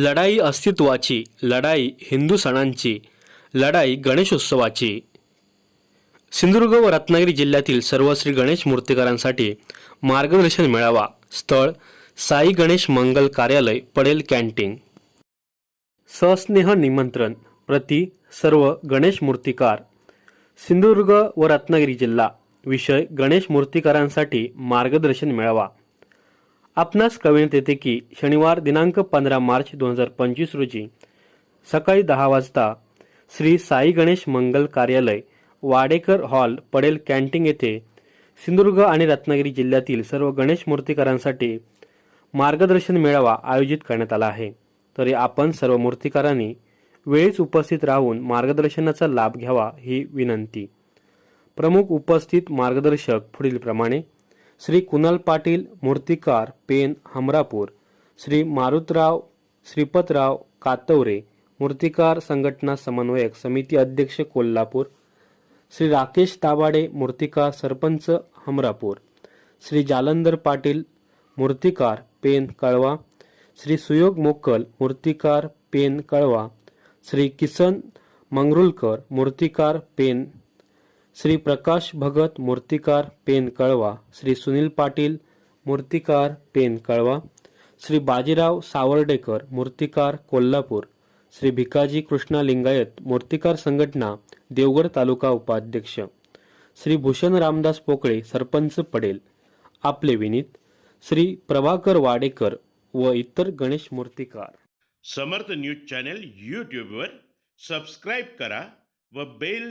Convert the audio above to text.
लढाई अस्तित्वाची लढाई हिंदू सणांची लढाई गणेशोत्सवाची. सिंधुदुर्ग व रत्नागिरी जिल्ह्यातील सर्व श्री गणेश मूर्तिकारांसाठी मार्गदर्शन मिळावा. स्थळ साई गणेश मंगल कार्यालय पडेल कॅन्टीन. सस्नेह निमंत्रण प्रति सर्व गणेश मूर्तिकार. सिंधुदुर्ग व रत्नागिरी जिल्हा. विषय गणेश मूर्तिकारांसाठी मार्गदर्शन मिळावा. आपणास कळविण्यात येते की शनिवार दिनांक पंधरा मार्च दोन हजार पंचवीस रोजी सकाळी दहा वाजता श्री साई गणेश मंगल कार्यालय वाडेकर हॉल पडेल कॅन्टीन येथे सिंधुदुर्ग आणि रत्नागिरी जिल्ह्यातील सर्व गणेश मूर्तिकारांसाठी मार्गदर्शन मेळावा आयोजित करण्यात आला आहे. तरी आपण सर्व मूर्तिकारांनी वेळीच उपस्थित राहून मार्गदर्शनाचा लाभ घ्यावा ही विनंती. प्रमुख उपस्थित मार्गदर्शक पुढीलप्रमाणे श्री कुणाल पाटील मूर्तिकार पेन हमरापूर. श्री मारुतराव श्रीपतराव कातवरे मूर्तिकार संघटना समन्वयक समिती अध्यक्ष कोल्हापूर. श्री राकेश ताबाडे मूर्तिकार सरपंच हमरापूर. श्री जालंधर पाटील मूर्तिकार पेन कळवा. श्री सुयोग मोकल मूर्तिकार पेन कळवा. श्री किसन मंगरुलकर मूर्तिकार पेन श्री प्रकाश भगत मूर्तिकार पेन कळवा श्री सुनील पाटील मूर्तिकार पेन कळवा श्री बाजीराव सावर्डेकर मूर्तिकार कोल्हापूर श्री भिकाजी कृष्णा लिंगायत मूर्तिकार संघटना देवगड तालुका उपाध्यक्ष श्री भूषण रामदास पोकळे सरपंच पडेल आपले विनीत श्री प्रभाकर वाडेकर व इतर गणेश मूर्तिकार. समर्थ न्यूज चॅनल यूट्यूबवर सबस्क्राईब करा व बेल